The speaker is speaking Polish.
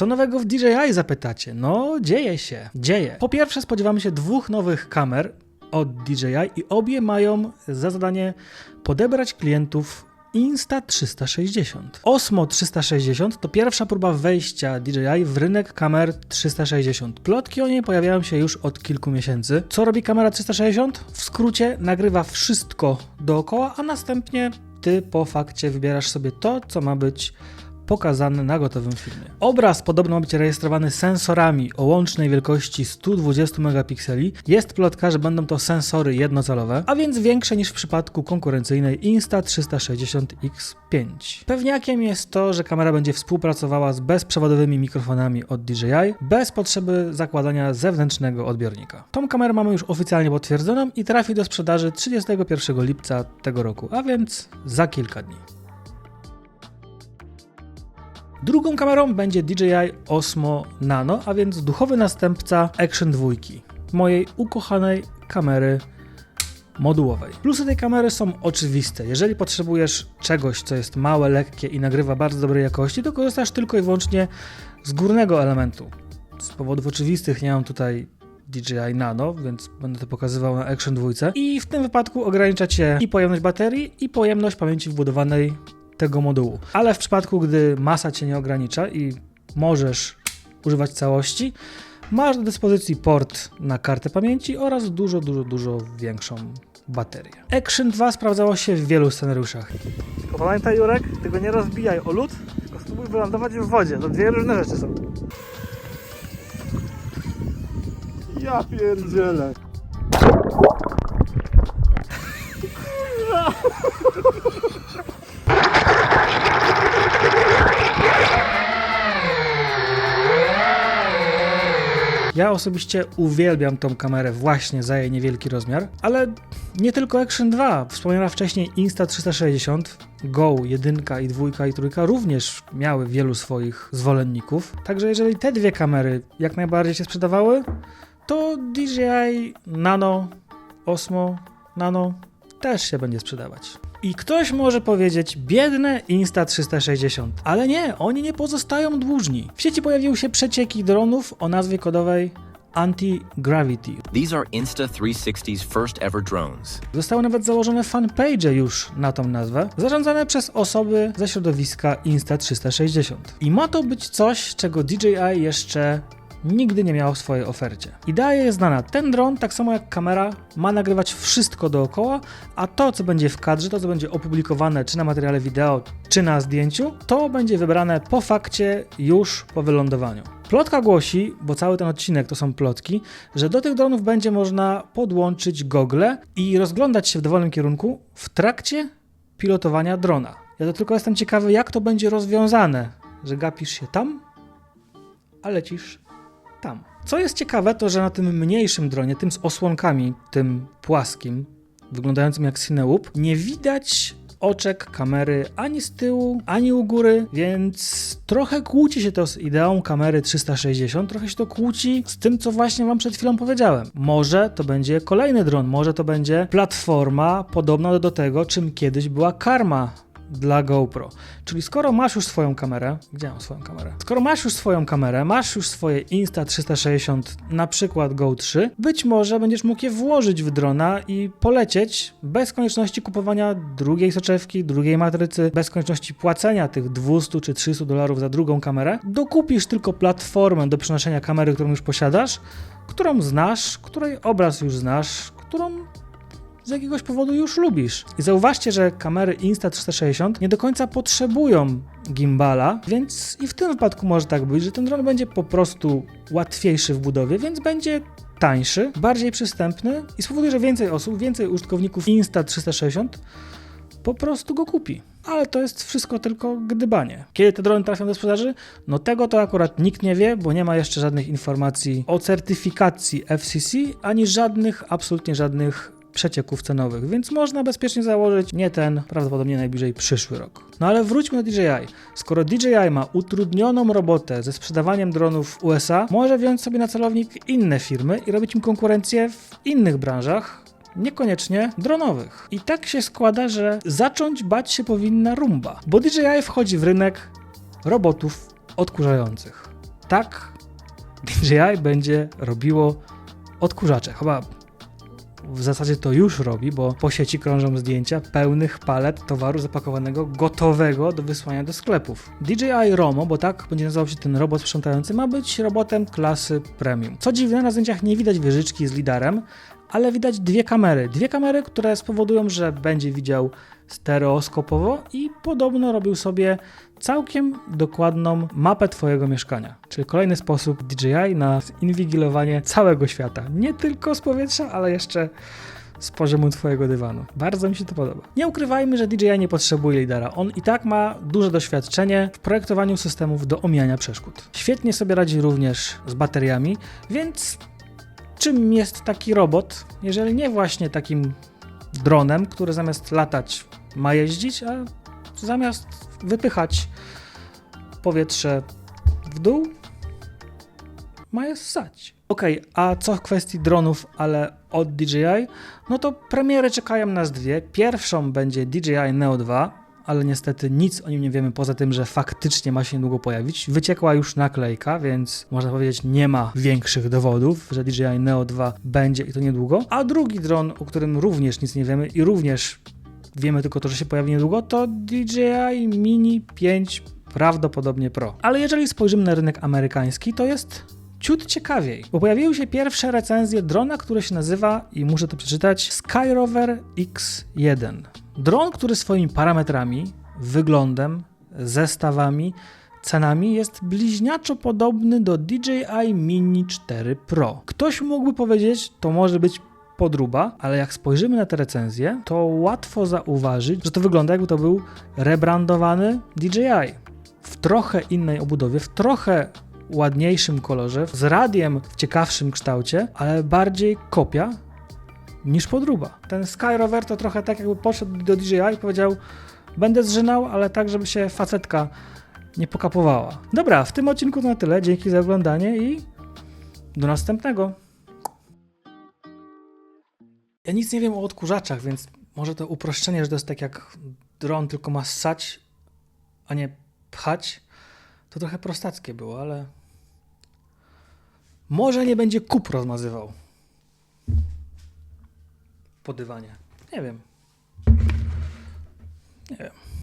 Co nowego w DJI zapytacie? No, dzieje się, dzieje. Po pierwsze spodziewamy się dwóch nowych kamer od DJI i obie mają za zadanie podebrać klientów Insta360. Osmo 360 to pierwsza próba wejścia DJI w rynek kamer 360. Plotki o niej pojawiają się już od kilku miesięcy. Co robi kamera 360? W skrócie nagrywa wszystko dookoła, a następnie ty po fakcie wybierasz sobie to, co ma być pokazany na gotowym filmie. Obraz podobno ma być rejestrowany sensorami o łącznej wielkości 120 megapikseli. Jest plotka, że będą to sensory jednocalowe, a więc większe niż w przypadku konkurencyjnej Insta360X5. Pewniakiem jest to, że kamera będzie współpracowała z bezprzewodowymi mikrofonami od DJI, bez potrzeby zakładania zewnętrznego odbiornika. Tą kamerę mamy już oficjalnie potwierdzoną i trafi do sprzedaży 31 lipca tego roku, a więc za kilka dni. Drugą kamerą będzie DJI Osmo Nano, a więc duchowy następca Action 2, mojej ukochanej kamery modułowej. Plusy tej kamery są oczywiste. Jeżeli potrzebujesz czegoś, co jest małe, lekkie i nagrywa bardzo dobrej jakości, to korzystasz tylko i wyłącznie z górnego elementu. Z powodów oczywistych nie mam tutaj DJI Nano, więc będę to pokazywał na Action 2. I w tym wypadku ogranicza cię i pojemność baterii, i pojemność pamięci wbudowanej tego modułu. Ale w przypadku, gdy masa cię nie ogranicza i możesz używać całości, masz do dyspozycji port na kartę pamięci oraz dużo, dużo, dużo większą baterię. Action 2 sprawdzało się w wielu scenariuszach. Tylko pamiętaj Jurek, tego nie rozbijaj o lód, tylko spróbuj wylądować w wodzie. To dwie różne rzeczy są. Ja pierdzielę. Ja osobiście uwielbiam tą kamerę właśnie za jej niewielki rozmiar, ale nie tylko Action 2. Wspomniana wcześniej Insta360, Go 1 i 2 i 3 również miały wielu swoich zwolenników. Także jeżeli te dwie kamery jak najbardziej się sprzedawały, to DJI Nano, Osmo Nano też się będzie sprzedawać. I ktoś może powiedzieć, biedne Insta360, ale nie, oni nie pozostają dłużni. W sieci pojawiły się przecieki dronów o nazwie kodowej Anti-Gravity. These are Insta360's first ever drones. Zostały nawet założone fanpage już na tą nazwę, zarządzane przez osoby ze środowiska Insta360. I ma to być coś, czego DJI jeszcze nigdy nie miało w swojej ofercie. Idea jest znana. Ten dron, tak samo jak kamera, ma nagrywać wszystko dookoła, a to, co będzie w kadrze, to, co będzie opublikowane czy na materiale wideo, czy na zdjęciu, to będzie wybrane po fakcie już po wylądowaniu. Plotka głosi, bo cały ten odcinek to są plotki, że do tych dronów będzie można podłączyć gogle i rozglądać się w dowolnym kierunku w trakcie pilotowania drona. Ja to tylko jestem ciekawy, jak to będzie rozwiązane, że gapisz się tam, a lecisz tam. Co jest ciekawe, to że na tym mniejszym dronie, tym z osłonkami, tym płaskim, wyglądającym jak Cinewoop, nie widać oczek kamery ani z tyłu, ani u góry, więc trochę kłóci się to z ideą kamery 360, trochę się to kłóci z tym, co właśnie wam przed chwilą powiedziałem. Może to będzie kolejny dron, może to będzie platforma podobna do tego, czym kiedyś była Karma dla GoPro. Czyli skoro masz już swoją kamerę, gdzie mam swoją kamerę? Skoro masz już swoją kamerę, masz już swoje Insta360, na przykład Go 3, być może będziesz mógł je włożyć w drona i polecieć bez konieczności kupowania drugiej soczewki, drugiej matrycy, bez konieczności płacenia tych 200 czy 300 dolarów za drugą kamerę. Dokupisz tylko platformę do przenoszenia kamery, którą już posiadasz, którą znasz, której obraz już znasz, którą z jakiegoś powodu już lubisz. I zauważcie, że kamery Insta360 nie do końca potrzebują gimbala, więc i w tym wypadku może tak być, że ten dron będzie po prostu łatwiejszy w budowie, więc będzie tańszy, bardziej przystępny i spowoduje, że więcej osób, więcej użytkowników Insta360 po prostu go kupi. Ale to jest wszystko tylko gdybanie. Kiedy te drony trafią do sprzedaży? No tego to akurat nikt nie wie, bo nie ma jeszcze żadnych informacji o certyfikacji FCC, ani żadnych, absolutnie żadnych przecieków cenowych, więc można bezpiecznie założyć nie ten, prawdopodobnie najbliżej przyszły rok. No ale wróćmy do DJI. Skoro DJI ma utrudnioną robotę ze sprzedawaniem dronów w USA, może wziąć sobie na celownik inne firmy i robić im konkurencję w innych branżach, niekoniecznie dronowych. I tak się składa, że zacząć bać się powinna rumba, bo DJI wchodzi w rynek robotów odkurzających. tak DJI będzie robiło odkurzacze. Chyba w zasadzie to już robi, bo po sieci krążą zdjęcia pełnych palet towaru zapakowanego, gotowego do wysłania do sklepów. DJI Romo, bo tak będzie nazywał się ten robot sprzątający, ma być robotem klasy premium. Co dziwne, na zdjęciach nie widać wieżyczki z lidarem, ale widać dwie kamery. Dwie kamery, które spowodują, że będzie widział stereoskopowo i podobno robił sobie całkiem dokładną mapę Twojego mieszkania. Czyli kolejny sposób DJI na inwigilowanie całego świata. Nie tylko z powietrza, ale jeszcze z poziomu Twojego dywanu. Bardzo mi się to podoba. Nie ukrywajmy, że DJI nie potrzebuje lidara. On i tak ma duże doświadczenie w projektowaniu systemów do omijania przeszkód. Świetnie sobie radzi również z bateriami, więc czym jest taki robot, jeżeli nie właśnie takim dronem, który zamiast latać ma jeździć, a zamiast wypychać powietrze w dół, ma je ssać. Okej, a co w kwestii dronów, ale od DJI? No to premiery czekają nas dwie. Pierwszą będzie DJI Neo 2, ale niestety nic o nim nie wiemy poza tym, że faktycznie ma się niedługo pojawić. Wyciekła już naklejka, więc można powiedzieć nie ma większych dowodów, że DJI Neo 2 będzie i to niedługo. A drugi dron, o którym również nic nie wiemy i również wiemy tylko to, że się pojawi niedługo, to DJI Mini 5 prawdopodobnie Pro. Ale jeżeli spojrzymy na rynek amerykański, to jest ciut ciekawiej, bo pojawiły się pierwsze recenzje drona, który się nazywa, i muszę to przeczytać, Skyrover X1. Dron, który swoimi parametrami, wyglądem, zestawami, cenami jest bliźniaczo podobny do DJI Mini 4 Pro. Ktoś mógłby powiedzieć, to może być podruba, ale jak spojrzymy na te recenzje, to łatwo zauważyć, że to wygląda jakby to był rebrandowany DJI. W trochę innej obudowie, w trochę ładniejszym kolorze, z radiem w ciekawszym kształcie, ale bardziej kopia niż podruba. Ten Skyrover to trochę tak jakby podszedł do DJI i powiedział będę zżynał, ale tak, żeby się facetka nie pokapowała. Dobra, w tym odcinku to na tyle. Dzięki za oglądanie i do następnego. Ja nic nie wiem o odkurzaczach, więc może to uproszczenie, że to jest tak jak dron, tylko ma ssać, a nie pchać, to trochę prostackie było, ale może nie będzie kup rozmazywał po dywanie. Nie wiem. Nie wiem.